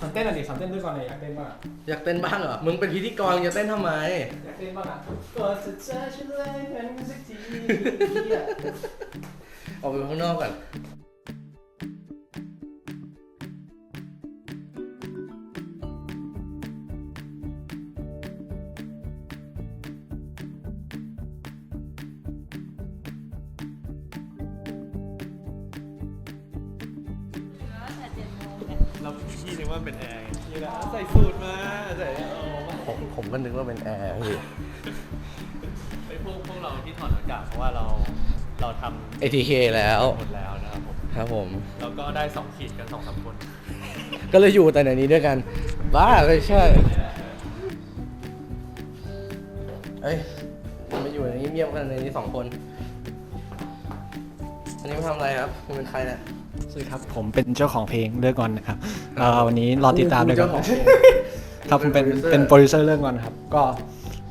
สอนเต้นหน่อยดิสอนเต้นด้วยก่อนหน่อยอยากเต้นบ้างอะอยากเต้นบ้างเหรอ มึงเป็นพิธีกรจะเต้นทำไม อยากเต้นบ้างอะก็จะเจอฉันเลยเป็นสักทีอะออกไปข้างนอกก่อน เราพี่นึกว่าเป็นแอร์ไงนี่แหละใส่สูทมาใส่โอ้มาผมผมก็นึกว่าเป็นแอร์พี่ ไอ้พวกพวกเราที่ถอดหน้ากากเพราะว่าเราเราท ATK แล้วำหมดแล้วนะครับผมครับผม แล้วก็ได้สองขีดกันสองสามคนก็เลยอยู่แต่ในนี้ด้วยกัน บ้าไม่ใช่ เอ้ยมาอยู่ในนี้เงียบกันในนี้สองคน อันนี้มาทำอะไรครับคุณเป็นใครเนี่ย สวัสดีครับ ผมเป็นเจ้าของเพลงเลือกก่อนนะครับเอ่อวันนี้รอติดตามเลยครับเจ้าของเพลงครับผมเป็น Producer เป็นโปรดิวเซอร์เลือกก่อนครับ ก็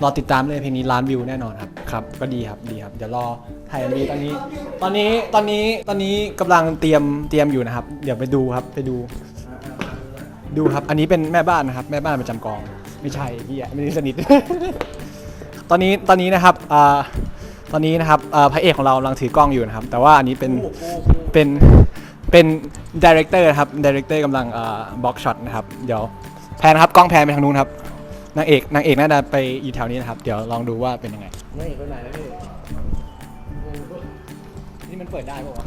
รอติดตามเลยเพลงนี้ล้านวิวแน่นอนครับครับ ก็ดีครับดีครับเดี๋ยวรอถ่ายมีตอนนี้ ตอนนี้ตอนนี้ตอนนี้กำลังเตรียมเตรียมอยู่นะครับ เดี๋ยวไปดูครับไปดู ดูครับ อันนี้เป็นแม่บ้านนะครับ แม่บ้านประจำกอง ไม่ใช่พี่อะไม่ได้สนิท ตอนนี้ตอนนี้นะครับอ่าตอนนี้นะครับอ่าพระเอกของเรากำลังถือกล้องอยู่นะครับ แต่ว่าอันนี้เป็นเป็น เป็นดีเรคเตอร์ครับดีเรคเตอร์กำลังเอ่อบล็อกช็อตนะครับ เดี๋ยวแพนครับกล้องแพนไปทางนู้นครับนางเอกนางเอกน่าจะไปอยู่แถวนี้นะครับ เดี๋ยวลองดูว่าเป็นยังไงไม่ไปไหนแล้วพี่นี่มันเปิดได้ป่าวะ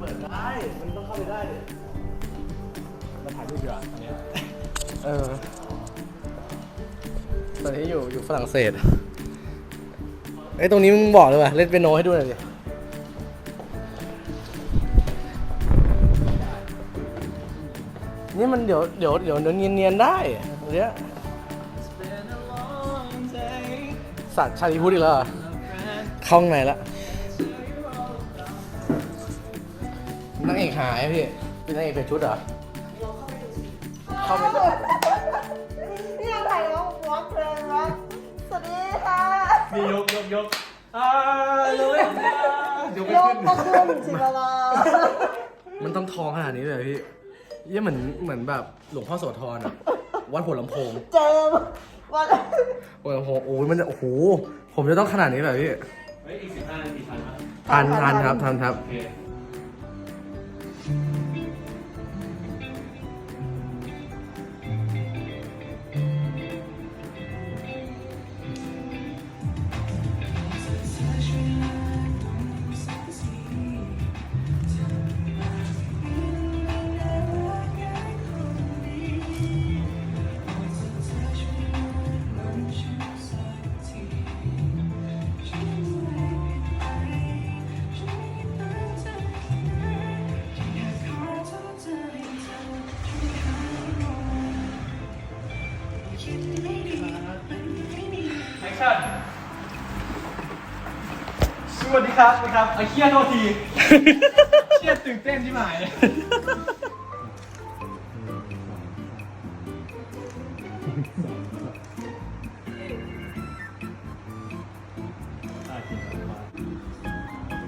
เปิดได้ มันต้องเข้าไปได้ดิมาถ่ายรูปดีกว่าอันเนี้ยเออตอนนี้อยู่อยู่ฝรั่งเศสไอ้ยตรงนี้มึงบอกเลยว่ะเล่นเปียโนให้ดูหน่อยดิ นี่มันเดี๋ยวเดี๋ยวเดี๋ยวเดี๋ยวเนียนๆได้เนี้ยสัตว์ชาลีพุทธอีกแล้วเหรอเข้าข้างในละนางเอกหายอะพี่เป็นนางเอกเปลี่ยนชุดเหรอ เข้าไปนี่ยังถ่ายร้องร้องเพลงนะสวัสดีค่ะนี่ยกยกยกอ่าเลยยกไม่ยกขึ้นก็ขึ้นสิละลา มันต้องทองขนาดนี้เลยเหรอพี่ เยี่ยเหมือนเหมือนแบบหลวงพ่อโสธรอะวัดหัวลำโพงเจมส์วันหัวลำโพงโอ้ยมันจะโอ้โหผมจะต้องขนาดนี้แบบพี่เฮ้ยอีกสิบห้านาทีทันไหมทันทันครับทันครับ โอเค สวัสดีครับสวัสดีครับไอ้เคียโทษทีเคียตื่นเต้นที่หมายเลย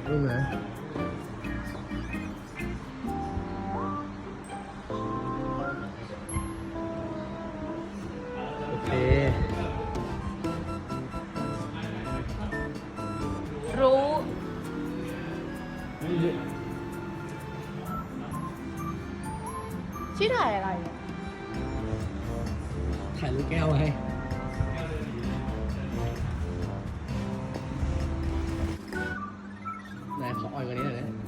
นี่ไหม รู้ ชื่อถ่ายอะไรอะถ่ายลูกแก้วไว้ไหนขออ่อยกว่านี้หน่อยนะ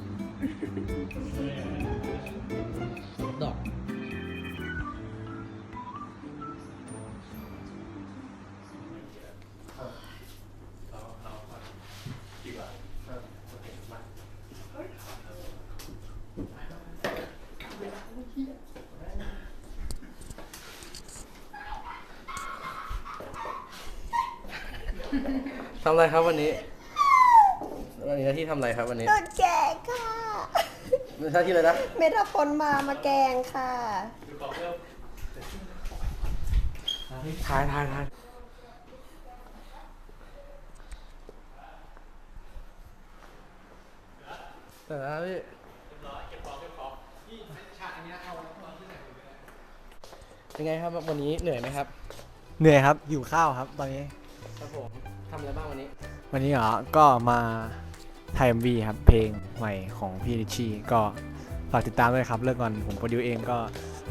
ทำอะไรครับวันนี้วันนี้หน้าที่ทำอะไรครับวันนี้โดนแกงค่ะหน้าที่อะไรนะเมทาพลมามาแกงค่ะ ถ่ายถ่ายถ่ายแต่ละพี่เป็นไงครับวันนี้เหนื่อยไหมครับ เหนื่อยครับหิวข้าวครับ ตอนนี้ ครับผม ทำอะไรบ้างวันนี้ วันนี้เหรอ ก็มาไทย MV ครับ เพลงใหม่ของพี่ริชชี่ก็ฝากติดตามด้วยครับเลิกก่อนผมโปรดิวเองก็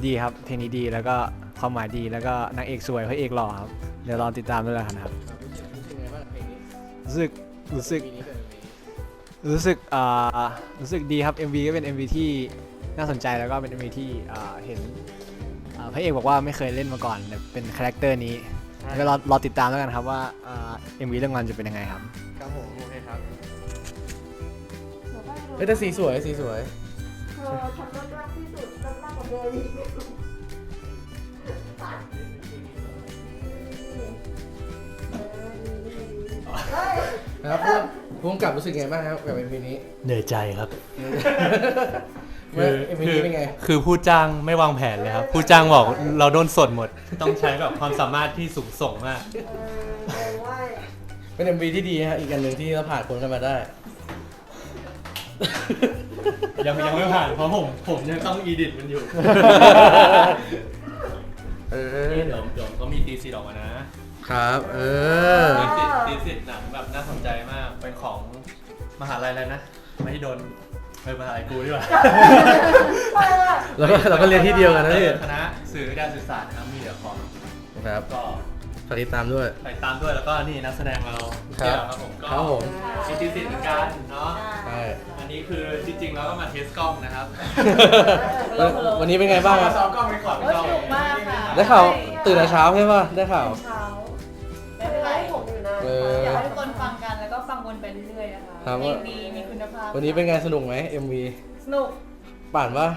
ดีครับ เพลงนี้ดีแล้วก็ความหมายดีแล้วก็นางเอกสวยพระเอกหล่อครับ เดี๋ยวรอติดตามด้วยแล้วกันครับรู้สึกรู้สึกไงบ้างกับเพลงนี้รู้สึกรู้สึก ปีนี้เป็นปีรู้สึกอ่ารู้สึกดีครับ MV ก็เป็น MV ที่น่าสนใจแล้วก็เป็น MV ที่อ่าเห็นอ่าพระเอกบอกว่าไม่เคยเล่นมาก่อนแต่เป็นคาแรคเตอร์นี้ แล้วก็รอรอติดตามแล้วกันครับว่าอ่า MV เรื่องงานจะเป็นยังไงครับ ครับผมโอเคครับหนูก็เฮ้ยแต่สีสวยสีสวย เธอฉันเลิศมากที่สุดเลิศมากกว่าเดิมอีกเฮ้ยนะครับผู้ผู้กำกับรู้สึกไงบ้างครับกับเพลงนี้ เหนื่อยใจครับ เมื่อเพลงนี้เป็นไงคือผู้จ้างไม่วางแผนเลยครับ ผู้จ้างบอกเราโดนสดหมด ต้องใช้แบบความสามารถที่สูงส่งมากเออเว้ยเป็น MV ที่ดีฮะอีกอันหนึ่งที่เราผ่านพ้นกันมาได้ ยังยังไม่ผ่านเพราะผมผมยังต้องอีดิทมันอยู่เออนี่เดี๋ยวเดี๋ยวเขามีตีสิทธิ์ออกมานะครับ เออตีสิทธิ์ตีสิทธิ์หนังแบบน่าสนใจมากเป็นของมหาลัยอะไรนะไม่โดน เออมหาลัยกูดีกว่าเออแล้วก็เราก็เรียนที่เดียวกันนะพี่คณะสื่อการสื่อสารนะครับมีเดี๋ยวของครับก็ฝากติดตามด้วย ไปตามด้วยแล้วก็นี่นักแสดงเราครับเที่ยวครับผมก็ครับผม มีตีสิทธิ์เหมือนกันเนาะใช่อันนี้คือจริงๆแล้วก็มาเทสกล้องนะครับวันวันนี้เป็นไงบ้างครับ ซ้อมกล้องไปก่อนไปโอ้ยก่อน สนุกมากค่ะ ได้ข่าวตื่นแต่เช้าใช่ป่ะ ได้ข่าว เช้า คะครับเพลงดีมีคุณภาพวันนี้เป็นไงสนุกไหม MV สนุกป่านป่ะ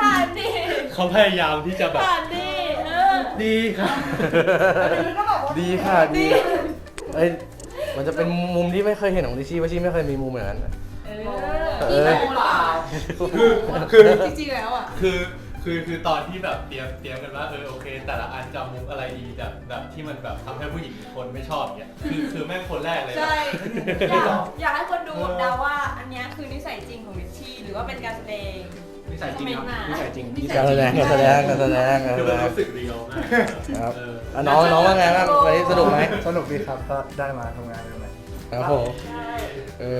ผ่านดิเขาพยายามที่จะแบบ ผ่านดิเออดีค่ะดีก็บอกว่าดีค่ะดีเอ้ยมันจะเป็นมุมที่ไม่เคยเห็นของดิชี่ว่าชี่ไม่เคยมีมุมแบบนั้น เอเอออที่โมเปล่าคือ คือ จริงๆแล้วอะ คือ คือคือตอนที่แบบเตรียมเตรียมกันว่าเออโอเค แต่ละอันจะมุกอะไรดีแบบแบบที่มันแบบทำให้ผู้หญิงคนไม่ชอบเนี่ยคือคือแม่งคนแรกเลยนะใช่ อยากอยากให้คนดูเดาว่า อันเนี้ยคือนิสัยจริงของลิชชี่หรือว่าเป็นการแสดง นิสัยจริงครับนิสัยจริงนิสัยการแสดงการแสดงการแสดงการคือแสมันดงรู้สึกเรียวมากครับเอออะน้องน้องว่าไงบ้างวันนี้สนุกไหมสนุกดีครับก็ได้มาทำงานด้วยไหมครับผมเออ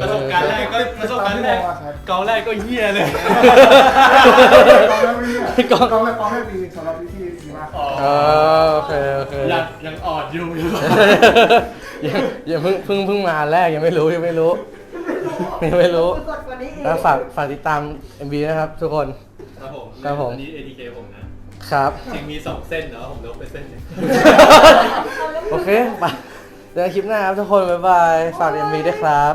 ประสบการณ์แรกก็ประสบการณ์แรกเกาแรกก็เฮี้ยเลยกองไม่ดีกองกองไม่กองไม่ดีสำหรับพี่ที่ดีมากอ๋อเออโอเคโอเคยังยังอ่อนอยู่ยังยังเพิ่งเพิ่งเพิ่งมาแรกยังไม่รู้ยังไม่รู้ยังไม่รู้สดกว่านี้อีกแล้วฝากฝากติดตาม MV นะครับ ทุกคนครับผมครับผมอันนี้ ATK ผมนะครับจริงมีสองเส้นเนาะผมลบไปเส้นหนึงโอเคไปเจอกันคลิปหน้าครับทุกคน บ๊ายบาย ฝาก MV ด้วยครับ